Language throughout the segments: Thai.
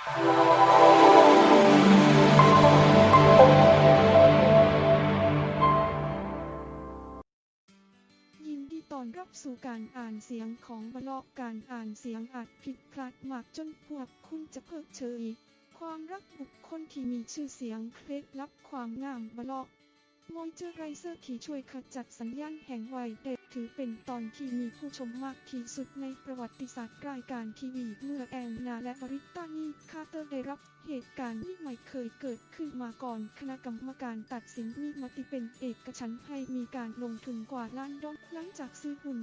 ยินดีต้อนรับสู่การอ่านเสียงของบล็อกการอ่านเสียงอาจผิดพลาดมากจนพวกคุณจะเพิกเฉย ความรักบุคคลที่มีชื่อเสียงเคล็ดลับความงามบล็อก มอยเจอไรเซอร์ที่ช่วยขจัดสัญญาณแห่งวัยเด็กถือเป็นตอนที่มีผู้ชมมากที่สุดในประวัติศาสตร์รายการทีวีเมื่อแอนนาและบริตตานีคาร์เตอร์ได้รับเหตุการณ์ที่ไม่เคยเกิดขึ้นมาก่อนคณะกรรมการตัดสินมีมติเป็นเอกฉันท์ให้มีการลงทุนกว่าล้านดอลลาร์หลังจากซื้อหุ้น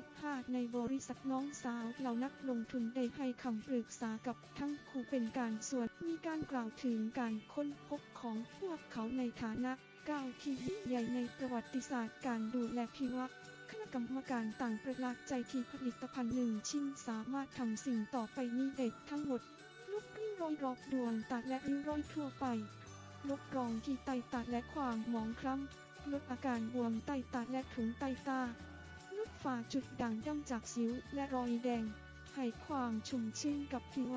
25 ในบริษัทน้องสาวเหล่านักลงทุนได้ให้คำปรึกษากับทั้งคู่เป็นการส่วนมีการกล่าวถึงการค้นพบของพวกเขาในฐานะก้าวที่ยิ่งใหญ่ในประวัติศาสตร์การดูแลพิวะคณะกรรมการต่างประหลาดใจที่ผลิตภัณฑ์หนึ่งชิ้นสามารถทำสิ่งต่อไปนี้ได้ทั้งหมดลบริ้วรอยรอบดวงตาและริ้วรอยทั่วไปลบรองที่ไตตาและความหมองคล้ำลดอาการบวมไตตาและถุงไตตาลดฝ่าจุดด่างดำจากสิวและรอยแดง ให้ความชุ่มชื่นกับผิว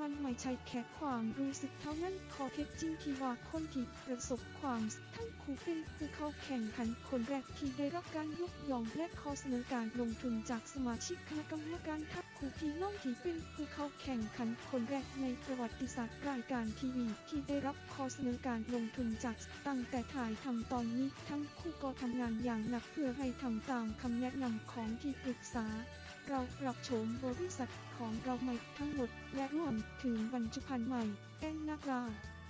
มันไม่ใช่แค่ความรู้สึกเท่านั้นขอเท็จจริงที่ว่าคนที่ประสบความทั้งคู่เป็นผู้เข้าแข่งขันคนแรกที่ได้รับการยกย่องและขอเสนอการลงทุนจากสมาชิกคณะกรรมการทัพ คู่พี่น้องที่เป็นผู้เข้าแข่งขันคนแรกในประวัติศาสตร์รายการทีวีที่ได้รับข้อเสนอการลงทุนจากตั้งแต่ถ่ายทำตอนนี้ทั้งคู่ก็ทำงานอย่างหนักเพื่อให้ทำตามคำแนะนำของที่ปรึกษา เราปรับโฉมบริษัทของเราใหม่ทั้งหมดและรวมถึงบรรจุภัณฑ์ใหม่แอนนารา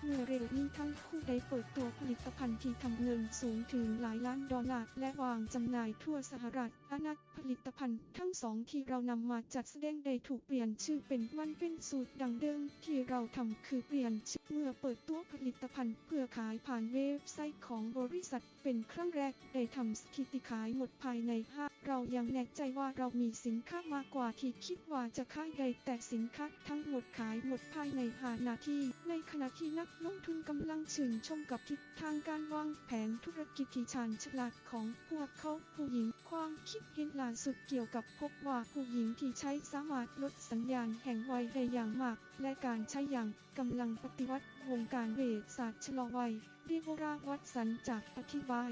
เมื่อเร็วนี้ทั้งคู่ได้เปิดตัวผลิตภัณฑ์ที่ทำเงินสูงถึงหลายล้านดอลลาร์และวางจำหน่ายทั่วสหรัฐอาณาผลิตภัณฑ์ทั้งสองที่เรานำมาจัดแสดงได้ถูกเปลี่ยนชื่อเป็นมันเป็นสูตรดังเดิมที่เราทำคือเปลี่ยนชื่อเมื่อเปิดตัวผลิตภัณฑ์เพื่อขายผ่านเว็บไซต์ของบริษัท เป็นครั้งแรกได้ทำสถิติขายหมดภายในห้าเรายังแน่ใจว่าเรามีสินค้ามากกว่าที่คิดว่าจะขายได้แต่สินค้าทั้งหมดขายหมดภายใน5นาทีในขณะที่นักลงทุนกำลังชื่นชมกับทิศทางการวางแผนธุรกิจที่ชาญฉลาดของพวกเขาผู้หญิงความคิดเห็นล่าสุดเกี่ยวกับพบว่าผู้หญิงที่ใช้สามารถลดสัญญาณแห่งวัยได้อย่างมาก และการใช้อย่างกำลังปฏิวัติวงการเวชศาสตร์ชะลอวัยเรียกว่าวัดสันจากอธิบาย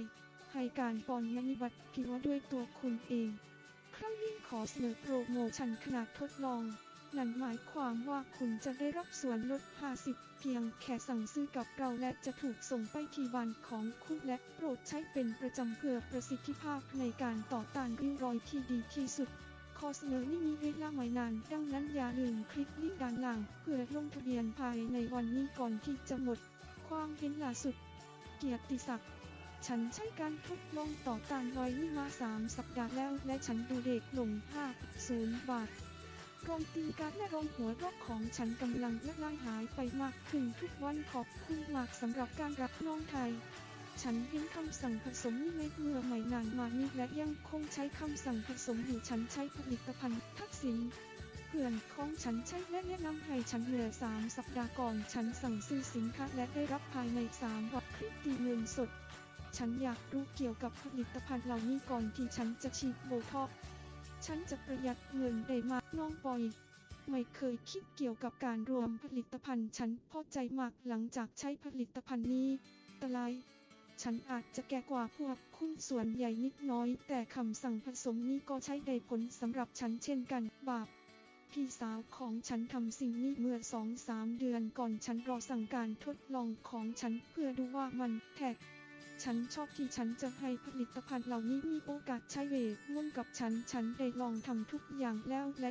ให้การปอนยนิบัติผิวด้วยตัวคุณเอง ครั้งนี้ขอเสนอโปรโมชั่นขนาดทดลอง นั่นหมายความว่าคุณจะได้รับส่วนลด 50 เพียงแค่สั่งซื้อกับเราและจะถูกส่งไปที่บ้านของคุณและโปรดใช้เป็นประจำเพื่อประสิทธิภาพในการต่อต้านริ้วรอยที่ดีที่สุดข้อเสนอนี้มีเวลาไม่นาน ดังนั้นอย่าลืมคลิกลิงก์ด้านล่าง เพื่อลงทะเบียนภายในวันนี้ก่อนที่จะหมด ความเห็นล่าสุด เกียรติศักดิ์ฉันใช้การทดลองต่อต้านรอยนี่มา 3 สัปดาห์แล้ว และฉันดูเด็กลง 5 0 บาท รงตีการและรองหัวรอกของฉันกำลังละลายหายไปมากขึ้นทุกวันขอบคุณมากสำหรับการรับน้องไทย ฉันเห็นคำสั่งผสมนี่ในเมื่อไม่นานมานี้และยังคงใช้คำสั่งผสมอยู่ฉันใช้ผลิตภัณฑ์ทักษิณเพื่อนของฉันใช้และแนะนำให้ฉันเหลือ3สัปดาห์ก่อนฉันสั่งซื้อสินค้าและได้รับภายใน3วันคลิปตีเงินสด ฉันอยากรู้เกี่ยวกับผลิตภัณฑ์เหล่านี้ก่อนที่ฉันจะฉีดโบท็อก ฉันจะประหยัดเงินได้มากน้องปอย ไม่เคยคิดเกี่ยวกับการรวมผลิตภัณฑ์ ฉันพอใจมากหลังจากใช้ผลิตภัณฑ์นี้ตะไลฉันอาจจะแก่กว่าพวกคุณส่วนใหญ่นิดน้อย แต่คำสั่งผสมนี้ก็ใช้ได้ผลสำหรับฉันเช่นกัน บาปพี่สาวของฉันทำสิ่งนี้เมื่อสองสามเดือนก่อนฉันรอสั่งการทดลองของฉันเพื่อดูว่ามันแท็ก ฉันชอบที่ฉันจะให้ผลิตภัณฑ์เหล่านี้มีโอกาสใช้เวทร่วมกับฉัน ฉันได้ลองทำทุกอย่างแล้วและ